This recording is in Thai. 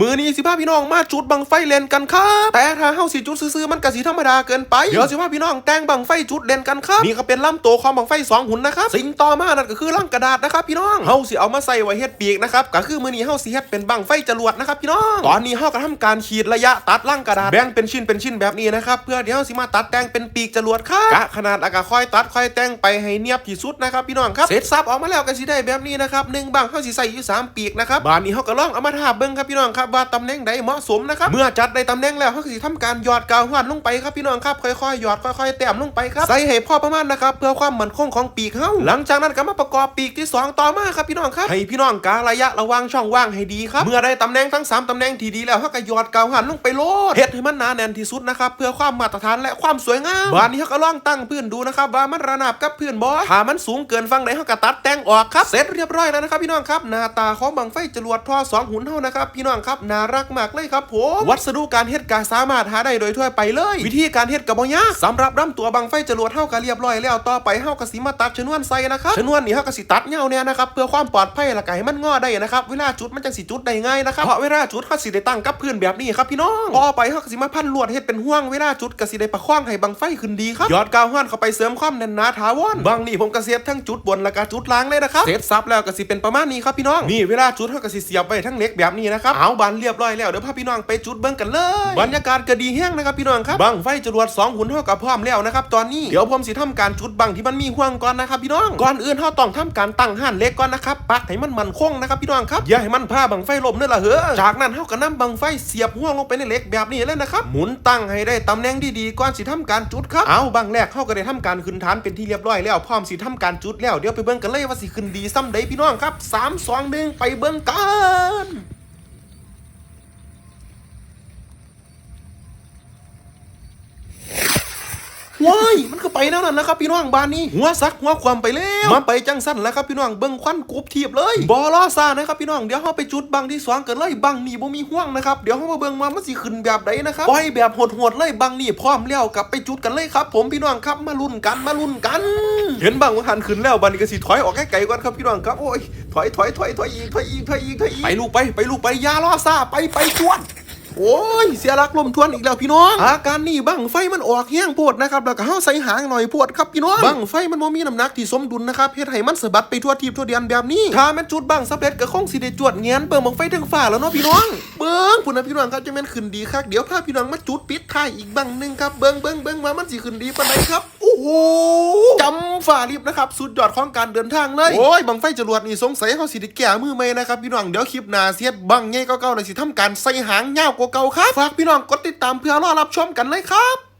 มือนี้สิพาพี่น้องมาจุดบังไฟเลนกันครับแต่ถ้าเฮาสิจุดซื่อๆมันก็สิธรรมดาเกินไปเดี๋ยวสิพาพี่น้องแต่งบังไฟจุดเลนกันครับนี่ก็เป็นลำตัวของบังไฟสองหุ่นนะครับสิ่งต่อมานั่นก็คือลังกระดาษนะครับพี่น้องเฮาสิเอามาใส่ไว้เฮ็ดปีกนะครับก็คือมือนี้เฮาสิเฮ็ดเป็นบังไฟจรวดนะครับพี่น้องตอนนี้เฮาก็ทำการขีดระยะตัดลังกระดาษแบ่งเป็นชิ้นเป็นชิ้นแบบนี้นะครับเพื่อเดี๋ยวเฮาสิมาตัดแต่งเป็นปีกจรวดครับกะขนาดแล้วก็ค่อยตัดค่อยแต่งไปให้เนียบที่สุดนะครับพี่น้องครับเสร็จสับออกมาแล้วก็สิได้แบบนี้นะครับหนึ่งบังเฮาสิใส่อยู่สามปีกนะครับบานนี้เฮาก็ลองเอามาทาเบิ่งครับพี่น้องครับว่าตำแหน่งใดเหมาะสมนะครับเมื่อจัดได้ตำแหน่งแล้วเฮาก็สิทำการหยอดกาวหวานลงไปครับพี่น้องครับค่อยๆหยอดค่อยๆแต้มลงไปครับใส่ให้พอประมาณนะครับเพื่อความมั่นคงของปีกเฮาหลังจากนั้นก็มาประกอบปีกที่สองต่อมาครับพี่น้องครับให้พี่น้องการะยะระวังช่องว่างให้ดีครับเมื่อได้ตำแหน่งทั้งสามตำแหน่งที่ดีแล้วเฮาก็หยอดกาวหวานลงไปโลดเฮ็ดให้มันหนาแน่นที่สุดนะครับเพื่อความมาตรฐานและความสวยงามบานนี้เฮาก็ลองตั้งพื้นดูนะครับว่ามันระนาบกับพื้นบ่ถ้ามันสูงเกินฟังไหนเฮาก็ตัดแต่งออกครับเสร็จเรียบร้อยแล้วนะครับพี่น้องครับหน้าตาของบังไฟจรวดท่อสองหุ่นเฮานะครับพี่น้องครับน่ารักมากเลยครับผมวัสดุการเฮ็ดก็สามารถหาได้โดยทั่วไปเลย วิธีการเฮ็ดก็บ่ยากสำหรับลำตัวบังไฟจรวดเฮาก็เรียบร้อยแล้วต่อไปเฮาก็สิมาตัดชนวนใส่นะครับชนวนนี่เฮาก็สิตัดเงาเนี่ยนะครับเพื่อความปลอดภัยและก็ให้มันงอได้นะครับเวลาจุดมันจังสิจุดได้ง่ายนะครับเพราะเวลาจุดเฮาสิได้ตั้งกับพื้นแบบนี้ครับพี่น้องต่อไปเฮาก็สิมาพันลวดเฮ็ดเป็นห่วงเวลาจุดก็สิได้ประคองให้บังไฟขึ้นดีครับยอดกาวห้านเข้าไปเสริมความแน่นหนาถาวรบางนี่ผมก็เสียบทั้งจุดบนและก็จุดล่างเลยนะครับเสร็จสับแล้วก็สิเป็นประมาณนี้ครับพี่น้องนี่เวลาจุดเฮาก็สิเสียบไว้ทั้งเหล็กแบบนี้นะครับเอาบานเรียบร้อยแล้วเดี๋ยวพาพี่น้องไปจุดเบิ่งกันเลย บรรยากาศก็ดีแห้งนะครับพี่น้องครับบังไฟจรวดสองหุ่นเฮาก็พร้อมแล้วนะครับตอนนี้เดี๋ยวผมสิทำการจุดบังที่มันมีห่วงก่อนนะครับพี่น้องก่อนอื่นเฮาต้องทำการตั้งห่านเหล็กก่อนนะครับปักให้มันมั่นคงนะครับพี่น้องครับอย่าให้มันพาบังไฟล้มนั่นล่ะเหอะจากนั้นเฮาก็นำบังไฟเสียบห่วงลงไปในเหล็กแบบนี้เลยนะครับหมุนตั้งให้ได้ตำแหน่งดีๆก่อนสิทำการจุดครับเอาบังแรกเฮาก็ได้ทำการขึ้นฐานเป็นที่เรียบร้อยแล้วพร้อมสิทำการจุดแล้วเดี๋ยวไปเบิ่งกันเลยว่าสิขึ้นดีซ้ำใดพี่น้องครับสามสองหนึ่งไปเบิ่งกัน ว้ายมันก็ไปแล้วนั่นนะครับพี่น้องบ้านนี้ หัวซักหัวความไปแล้วมาไปจังสั้นแล้วครับพี่น้องเบิ้งควันกรุบทีบเลยบอล้อซานะครับพี่น้องเดี๋ยวเราไปจุดบังที่สองกันเลยบังนี่บ่มีห่วงนะครับเดี๋ยวเรามาเบิ้งว่ามันสิขึ้นแบบใดนะครับปล่อยแบบโหดๆเลยบังนี่พร้อมแล้วกลับไปจุดกันเลยครับ ผมพี่น้องครับมาลุ้นกันมาลุ้นกัน เห็นบังว่าหันขึ้นแล้วบันนี้ก็สิถอยออกไกลๆก่อนครับพี่น้องครับโอ้ยถอยถอยถอยถอยอีกถอยอีกถอยอีกถอยอีกไปลูกไปไปลูกไปอยาล้อซาไปไปจวน โอ้ยเสียหลักลมทวนอีกแล้วพี่น้อง อาการนี่บังไฟมันออกแห้งโพดนะครับแล้วก็เฮาใส่หางหน่อยโพดครับพี่น้องบังไฟมันบ่มีน้ำหนักที่สมดุลนะครับเฮ็ดให้มันสะบัดไปทั่วทีบทั่วเดียนแบบนี้ถ้าแม่นจุดบังสำเร็จก็คงสิได้จวดเงียนเปิงบังไฟถึงฟ้าแล้วเนาะพี่น้อง เบิ่งพุ่นนะพี่น้องครับจะแม่นขึ้นดีคักเดี๋ยวพาพี่น้องมาจุดปิดท้ายอีกบังหนึ่งครับเบิ่งเบิ่งเบิ่งว่ามันสิขึ้นดีปานใดครับ โหจำฝ่าลิบนะครับ สุดยอดของการเดินทางเลย โอ้ยบังไฟจรวดนี่สงสัยเขาสิได้แก่มือไหม่นะครับ พี่น้องเดี๋ยวคลิปหน้าเสียดบังใหญ่เก่าๆเลยสิทำการใส่หางยาวกว่าเก่าครับ ฝากพี่น้องกดติดตามเพื่อรอรับชมกันเลยครับ